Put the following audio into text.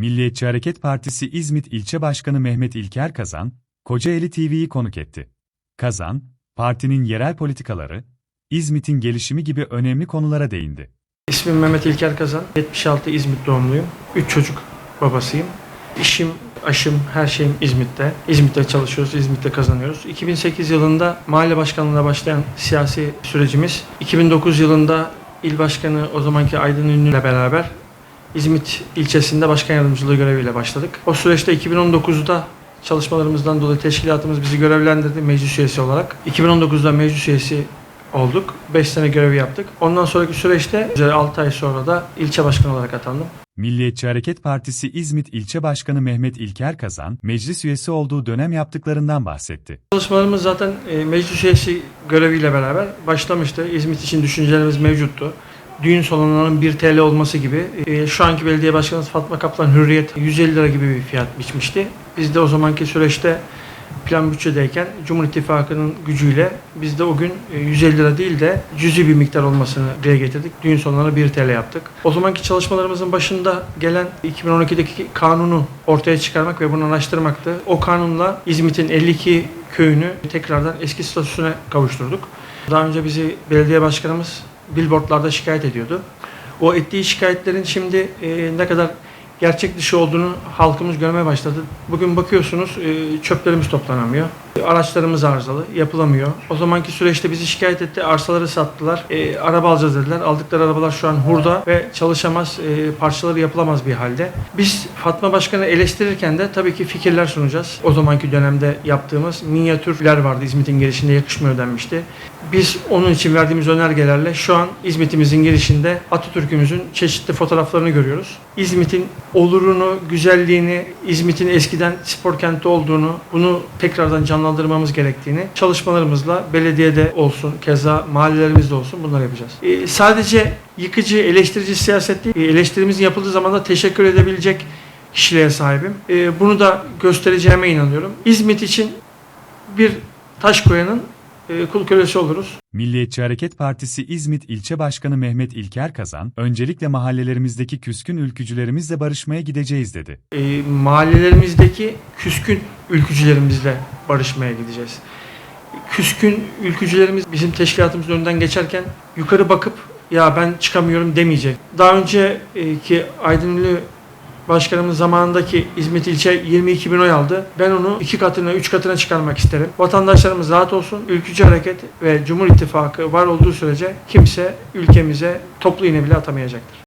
Milliyetçi Hareket Partisi İzmit İlçe Başkanı Mehmet İlker Kazan, Kocaeli TV'yi konuk etti. Kazan, partinin yerel politikaları, İzmit'in gelişimi gibi önemli konulara değindi. İsmim Mehmet İlker Kazan. 76 İzmit doğumluyum. 3 çocuk babasıyım. İşim, aşım, her şeyim İzmit'te. İzmit'te çalışıyoruz, İzmit'te kazanıyoruz. 2008 yılında mahalle başkanlığına başlayan siyasi sürecimiz, 2009 yılında il başkanı o zamanki Aydın Ünlü ile beraber İzmit ilçesinde başkan yardımcılığı göreviyle başladık. O süreçte 2019'da çalışmalarımızdan dolayı teşkilatımız bizi görevlendirdi meclis üyesi olarak. 2019'da meclis üyesi olduk. 5 sene görevi yaptık. Ondan sonraki süreçte 6 ay sonra da ilçe başkanı olarak atandım. Milliyetçi Hareket Partisi İzmit İlçe Başkanı Mehmet İlker Kazan, meclis üyesi olduğu dönem yaptıklarından bahsetti. Çalışmalarımız zaten e, meclis üyesi göreviyle beraber başlamıştı. İzmit için düşüncelerimiz mevcuttu. Düğün salonlarının 1 TL olması gibi. e, Şu anki belediye başkanımız Fatma Kaplan Hürriyet 150 lira gibi bir fiyat biçmişti. Biz de o zamanki süreçte plan bütçedeyken Cumhur İttifakı'nın gücüyle biz de o gün e, 150 lira değil de cüzi bir miktar olmasını dile getirdik. Düğün salonlarına 1 TL yaptık. O zamanki çalışmalarımızın başında gelen 2012'deki kanunu ortaya çıkarmak ve bunu araştırmaktı. O kanunla İzmit'in 52 köyünü tekrardan eski statüsüne kavuşturduk. Daha önce bizi belediye başkanımız billboardlarda şikayet ediyordu. O ettiği şikayetlerin şimdi e, ne kadar gerçek dışı olduğunu halkımız görmeye başladı. Bugün bakıyorsunuz e, çöplerimiz toplanamıyor. Araçlarımız arızalı, yapılamıyor. O zamanki süreçte bizi şikayet etti, arsaları sattılar. E, araba alacağız dediler. Aldıkları arabalar şu an hurda ve çalışamaz, e, parçaları yapılamaz bir halde. Biz Fatma Başkan'ı eleştirirken de tabii ki fikirler sunacağız. O zamanki dönemde yaptığımız minyatürler vardı İzmit'in girişinde yakışmıyor denmişti. Biz onun için verdiğimiz önergelerle şu an İzmit'imizin girişinde Atatürk'ümüzün çeşitli fotoğraflarını görüyoruz. İzmit'in olurunu, güzelliğini, İzmit'in eskiden spor kenti olduğunu, bunu tekrardan canlandırmamız gerektiğini çalışmalarımızla belediyede olsun, keza mahallelerimizde olsun bunları yapacağız. Ee, sadece yıkıcı, eleştirici siyaset değil, ee, eleştirimizin yapıldığı zaman da teşekkür edebilecek kişiliğe sahibim. Ee, bunu da göstereceğime inanıyorum. İzmit için bir taş koyanın e, kul kölesi oluruz. Milliyetçi Hareket Partisi İzmit İlçe Başkanı Mehmet İlker Kazan, öncelikle mahallelerimizdeki küskün ülkücülerimizle barışmaya gideceğiz dedi. e, mahallelerimizdeki küskün ülkücülerimizle barışmaya gideceğiz. Küskün ülkücülerimiz bizim teşkilatımızın önünden geçerken yukarı bakıp ya ben çıkamıyorum demeyecek. Daha önceki Aydınlı Başkanımın zamanındaki İzmit ilçe 22 bin oy aldı. Ben onu iki katına, üç katına çıkarmak isterim. Vatandaşlarımız rahat olsun. Ülkücü hareket ve Cumhur İttifakı var olduğu sürece kimse ülkemize toplu iğne bile atamayacaktır.